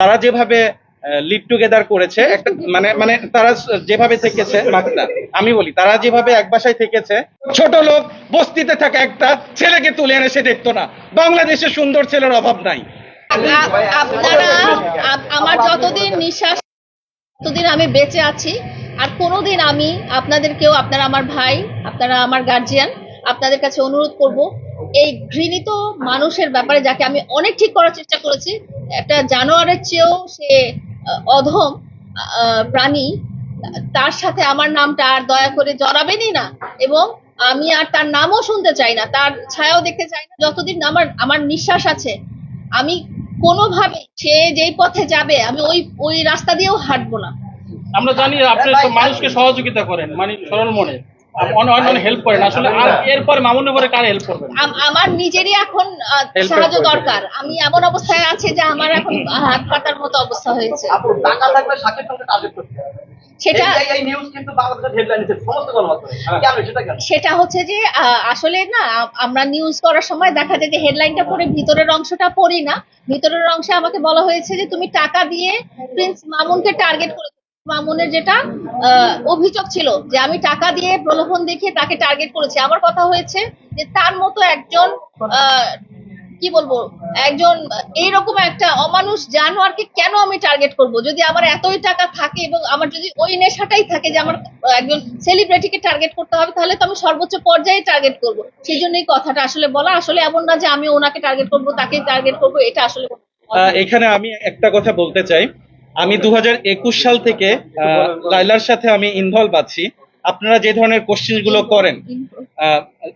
তারা যেভাবে live together করেছে মানে মানে তারা যেভাবে থেকেছে আমি বলি, তারা যেভাবে এক বাসায় থেকেছে, ছোট লোক, বস্তিতে থাকা একটা, ছেলেকে তুলে এনে সে দেখতো না। বাংলাদেশে সুন্দর ছেলের অভাব নাই। আমার যতদিন নিঃশ্বাস, ততদিন আমি বেঁচে আছি, আর কোনোদিন আমি আপনাদের আপনাদেরকেও, আপনারা আমার ভাই, আপনারা আমার গার্জিয়ান আপনাদের কাছে অনুরোধ করব, এই ঘৃণিত মানুষের ব্যাপারে যাকে আমি অনেক ঠিক করার চেষ্টা করেছি একটা জানোয়ারের চেয়েও সে অধম আহ, প্রাণী তার সাথে আমার নামটা আর দয়া করে জড়াবেনই না। এবং আমি আর তার নামও শুনতে চাই না তার ছায়াও দেখতে চাই না। যতদিন আমার আমার নিঃশ্বাস আছে আমি কোনোভাবে সে যেই পথে যাবে আমি ওই ওই রাস্তা দিয়েও হাঁটবো না। আমরা জানি আপনি মানুষকে সহযোগিতা করেন মানে সরল মনে হেল্প করেন। আসলে আর এরপরে মামুনের পরে কার হেল্প করবেন? আমার নিজেরই এখন সাহায্য দরকার। আমি এমন অবস্থায় আছে যে আমার এখন হাত পাতার মতো অবস্থা হয়েছে। আপু টাকা থাকলে সাকিব খানকে টার্গেট করতে সেটা এই- এই নিউজ কিন্তু বাংলাদেশের হেডলাইন সমস্ত গণমাধ্যমে। কেন সেটা কেন? সেটা হচ্ছে যে আহ, আসলে না আমরা নিউজ করার সময় দেখা যায় যে হেডলাইনটা পড়ে ভিতরের অংশটা পড়ি না। ভিতরের অংশে আমাকে বলা হয়েছে যে তুমি টাকা দিয়ে প্রিন্স মামুনকে টার্গেট করে মামুনের যেটা অভিযোগ ছিল যে আমি টাকা দিয়ে প্রলোভন দেখিয়ে তাকে টার্গেট করেছি। আমার কথা হয়েছে যে তার মতো একজন কি বলব, একজন এইরকম একটা অমানুষ জানোয়ারকে কেন আমি টার্গেট করব? যদি আমার এতই টাকা থাকে এবং আমার যদি ওই নেশাটাই থাকে যে আমার একজন সেলিব্রিটিকে টার্গেট করতে হবে, তাহলে তো আমি সর্বোচ্চ পর্যায়ে টার্গেট করব। সেই জন্য এই কথাটা আসলে বলা। আসলে এমন না যে আমি ওনাকে টার্গেট করব, তাকে টার্গেট করব, এটা আসলে এখানে আমি একটা কথা বলতে চাই। আমি দু হাজার একুশ সাল থেকে লাইলার সাথে আমি ইনভলভ আছি। আপনারা যে ধরনের কোশ্চেনগুলো করেন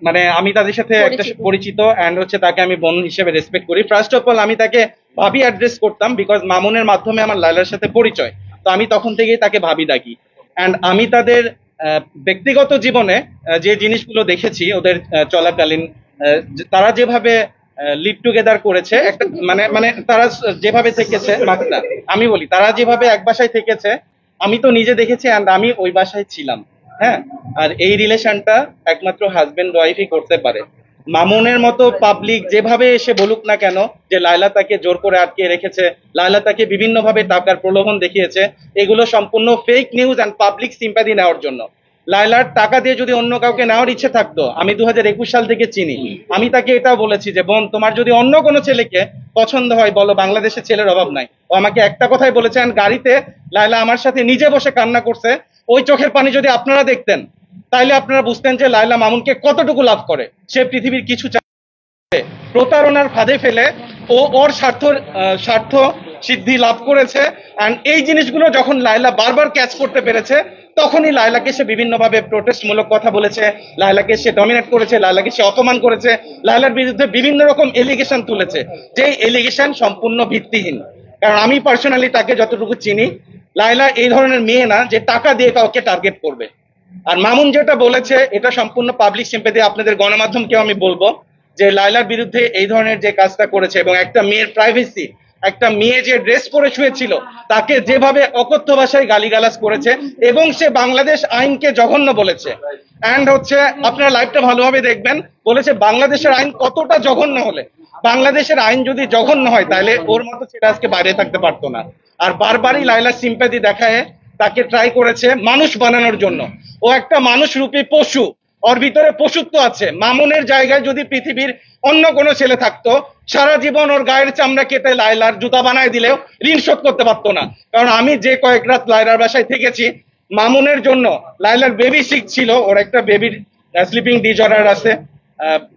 মানে আমি তাদের সাথে একটা পরিচিত। অ্যান্ড হচ্ছে তাকে আমি বোন হিসেবে রেসপেক্ট করি। ফার্স্ট অফ অল আমি তাকে ভাবি অ্যাড্রেস করতাম বিকজ মামুনের মাধ্যমে আমার লাইলার সাথে পরিচয়। তো আমি তখন থেকেই তাকে ভাবি ডাকি। অ্যান্ড আমি তাদের ব্যক্তিগত জীবনে যে জিনিসগুলো দেখেছি ওদের চলাকালীন তারা যেভাবে লিভ টুগেদার করেছে। একটা মানে মানে তারা যেভাবে থেকেছে আমি বলি, তারা যেভাবে এক বাসায় থেকেছে, আমি তো নিজে দেখেছি অ্যান্ড আমি ওই বাসায় ছিলাম। হ্যাঁ? আর এই রিলেশনটা একমাত্র হাজবেন্ড ওয়াইফই করতে পারে। মামুনের মতো পাবলিক যেভাবে এসে বলুক না কেন, যে লায়লা তাকে জোর করে আটকে রেখেছে, লায়লা তাকে বিভিন্নভাবে টাকার প্রলোভন দেখিয়েছে, এগুলো সম্পূর্ণ fake news and public sympathy নেওয়ার জন্য। লায়লার টাকা দিয়ে যদি অন্য কাউকে নেওয়ার ইচ্ছে থাকতো আমি দুই হাজার একুশ সাল থেকে চিনি। আমি তাকে এটাও বলেছি যে বোন তোমার যদি অন্য কোনো ছেলেকে পছন্দ হয় বলো বাংলাদেশে ছেলের অভাব নাই। ও আমাকে একটা কথাই বলেছে and গাড়িতে লায়লা আমার সাথে নিজে বসে কান্না করছে ওই চোখের পানি যদি আপনারা দেখতেন তাইলে আপনারা বুঝতেন যে লায়লা মামুনকে কতটুকু লাভ করে। সে পৃথিবীর কিছু প্রতারণার ফাঁদে ফেলে ও ওর স্বার্থ স্বার্থ সিদ্ধি লাভ করেছে। অ্যান্ড এই জিনিসগুলো যখন লায়লা বারবার ক্যাচ করতে পেরেছে তখনই লায়লাকে সে বিভিন্নভাবে প্রোটেস্টমূলক কথা বলেছে, লায়লাকে সে ডমিনেট করেছে, লায়লাকে সে অপমান করেছে, লায়লার বিরুদ্ধে বিভিন্ন রকম এলিগেশন তুলেছে। যে এলিগেশন সম্পূর্ণ ভিত্তিহীন। কারণ আমি পার্সোনালি তাকে যতটুকু চিনি, লায়লা এই ধরনের মেয়ে না যে টাকা দিয়ে কাউকে টার্গেট করবে। আর মামুন যেটা বলেছে, এটা সম্পূর্ণ পাবলিক সিম্পেথি আপনাদের গণমাধ্যমকেও আমি বলব যে লাইলার বিরুদ্ধে এই ধরনের যে কাজটা করেছে এবং একটা মেয়ের প্রাইভেসি একটা মেয়ে যে ড্রেস পরে শুয়েছিল, তাকে যেভাবে অকথ্য ভাষায় গালিগালাজ করেছে এবং সে বাংলাদেশ আইনকে জঘন্য বলেছে। অ্যান্ড হচ্ছে, আপনারা লাইভটা ভালোভাবে দেখবেন, বলেছে বাংলাদেশের আইন কতটা জঘন্য হলে। বাংলাদেশের আইন যদি জঘন্য হয়, তাহলে ওর মতো সেটা আজকে বাইরে থাকতে পারতো না। আর বারবারই লাইলা সিম্প্যাথি দেখায়, তাকে ট্রাই করেছে মানুষ বানানোর জন্য। ও একটা মানুষ রূপী পশু। ওর ভিতরে পশুত্ব আছে। মামুনের জায়গায় যদি পৃথিবীর অন্য কোনো ছেলে থাকতো, সারা জীবন ওর গায়ের চামড়া কেটে লাইলার জুতা বানায় দিলেও ঋণ শোধ করতে পারতো না। কারণ আমি যে কয়েক রাত লাইলার বাসায় থেকেছি, মামুনের জন্য লাইলার বেবি সিক ছিল, ওর একটা বেবির স্লিপিং ডিজঅর্ডার আছে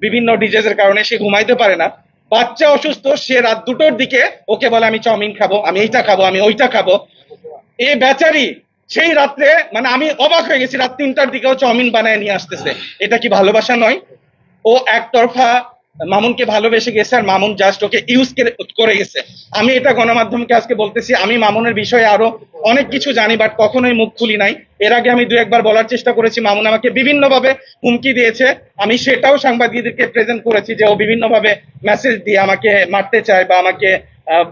বিভিন্ন ডিজেজের কারণে সে ঘুমাইতে পারে না। বাচ্চা অসুস্থ, সে রাত দুটোর দিকে ওকে বলে, আমি চাউমিন খাব, আমি এইটা খাব, আমি ওইটা খাব। এ বেচারি সেই রাত্রে মানে আমি অবাক হয়ে গেছি, রাত তিনটার দিকেও চাউমিন বানায় নিয়ে আসতেছে। এটা কি ভালোবাসা নয়? ও একতরফা মামুনকে ভালোবেসে গেছে আর মামুন জাস্ট ওকে ইউজ করে গেছে। আমি এটা গণমাধ্যমকে আজকে বলতেছি, আমি মামুনের বিষয়ে আরও অনেক কিছু জানি বাট কখনোই মুখ খুলি নাই। এর আগে আমি দু একবার বলার চেষ্টা করেছি, মামুন আমাকে বিভিন্নভাবে হুমকি দিয়েছে। আমি সেটাও সাংবাদিকদেরকে প্রেজেন্ট করেছি যে ও বিভিন্নভাবে মেসেজ দিয়ে আমাকে মারতে চায় বা আমাকে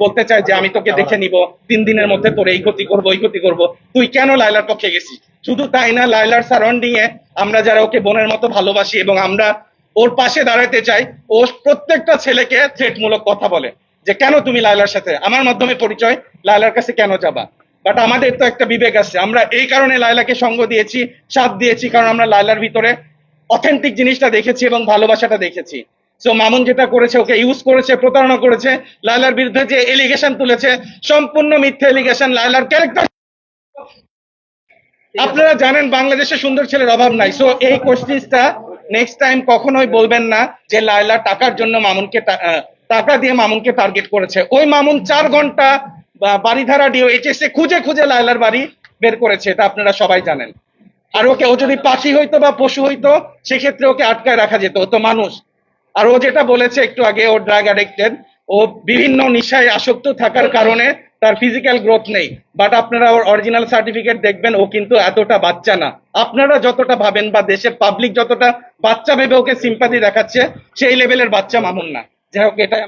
বলতে চায় যে আমি তোকে দেখে নিব, তিন দিনের মধ্যে তোর এই ক্ষতি করব, ওই ক্ষতি করব। তুই কেন লাইলার পক্ষে গেছিস? শুধু তাই না লাইলার সারাউন্ডিং এ আমরা যারা ওকে বোনের মতো ভালোবাসি এবং আমরা ওর পাশে দাঁড়াতে চাই ও প্রত্যেকটা ছেলেকে থ্রেটমূলক কথা বলে যে কেন তুমি লায়লার সাথে? আমার মাধ্যমে পরিচয় লায়লার কাছে কেন যাবা? বাট আমাদের তো একটা বিবেক আছে আমরা এই কারণে লায়লাকে সঙ্গ দিয়েছি সাথ দিয়েছি কারণ আমরা লায়লার ভিতরে অথেন্টিক জিনিসটা দেখেছি এবং ভালোবাসাটা দেখেছি। সো মামুন যেটা করেছে ওকে ইউজ করেছে প্রতারণা করেছে লায়লার বিরুদ্ধে যে এলিগেশন তুলেছে সম্পূর্ণ মিথ্যা এলিগেশন লায়লার ক্যারেক্টার আপনারা জানেন বাংলাদেশে সুন্দর ছেলের অভাব নাই। সো এই কোশ্চিনটা নেক্সট টাইম কখনোই বলবেন না যে লায়লা টাকার জন্য মামুনকে টাকা দিয়ে মামুনকে টার্গেট করেছে। ওই মামুন চার ঘণ্টা বাড়িধারা ডিও এইচএস এ খুঁজে খুঁজে লায়লার বাড়ি বের করেছে, এটা আপনারা সবাই জানেন। আর ওকে, ও যদি পাখি হইতো বা পশু হইতো, সেক্ষেত্রে ওকে আটকায় রাখা যেত তো মানুষ। আর ও যেটা বলেছে একটু আগে, ও ড্রাগ অ্যাডিক্টেড ও বিভিন্ন নেশায় আসক্ত থাকার কারণে তার ফিজিক্যাল গ্রোথ নেই। বাট আপনারা ওর অরিজিনাল সার্টিফিকেট দেখবেন, ও কিন্তু এতটা বাচ্চা না। আপনারা যতটা ভাবেন বা দেশের পাবলিক যতটা বাচ্চা ভেবে ওকে সিম্পাথি দেখাচ্ছে, সেই লেভেলের বাচ্চা মামুন না। যাই হোক, এটাই